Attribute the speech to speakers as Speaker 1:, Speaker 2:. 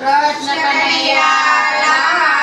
Speaker 1: Krishna Kanaiya Lal